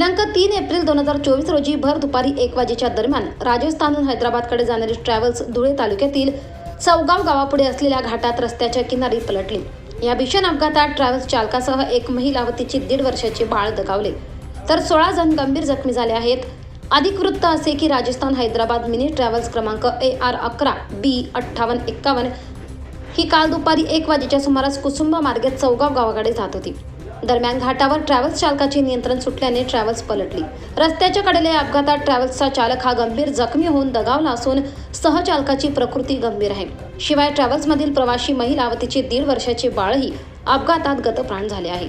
दिनांक तीन एप्रिल दोन हजार चोवीस रोजी भर दुपारी एक वाजेच्या दरम्यान राजस्थानहून हैदराबादकडे जाणारी ट्रॅव्हल्स धुळे तालुक्यातील चौगाव गावापुढे असलेल्या घाटात रस्त्याच्या किनारी पलटली. या भीषण अपघातात ट्रॅव्हल्स चालकासह एक महिला व तिची दीड वर्षाचे बाळ दगावले. तर सोळा जण गंभीर जखमी झाले आहेत. अधिक वृत्त असे की राजस्थान हैदराबाद मिनी ट्रॅव्हल्स क्रमांक ए आर अकरा बी अठ्ठावन्न एक्कावन्न ही काल दुपारी एक वाजेच्या सुमारास कुसुंब मार्गे चौगाव गावाकडे जात होती. दरम्यान घाटावर ट्रॅव्हल्स चालकाचे नियंत्रण सुटल्याने ट्रॅव्हल्स पलटली. रस्त्याच्या कडेला या अपघातात ट्रॅव्हल्सचा चालक हा गंभीर जखमी होऊन दगावला असून सहचालकाची प्रकृती गंभीर आहे. शिवाय ट्रॅव्हल्समधील प्रवाशी महिला व तिचे दीड वर्षाचे बाळही अपघातात गतप्राण झाले आहे.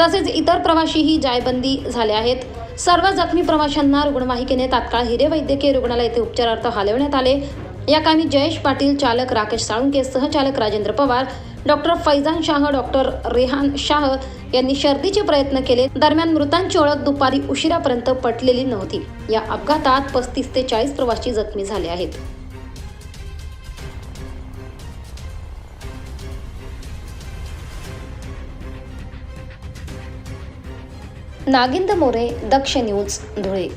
तसेच इतर प्रवाशीही जायबंदी झाले आहेत. सर्व जखमी प्रवाशांना रुग्णवाहिकेने तात्काळ हिरे वैद्यकीय रुग्णालय येथे उपचारार्थ हलवण्यात आले. या कामी जयेश पाटील चालक राकेश साळुंके सहचालक राजेंद्र पवार डॉक्टर फैजान शाह डॉक्टर रेहान शाह यांनी शर्तीचे प्रयत्न केले. दरम्यान मृतांची ओळख दुपारी उशिरापर्यंत पटलेली नव्हती. या अपघातात पस्तीस ते चाळीस प्रवासी जखमी झाले आहेत. नागिंद मोरे दक्ष न्यूज धुळे.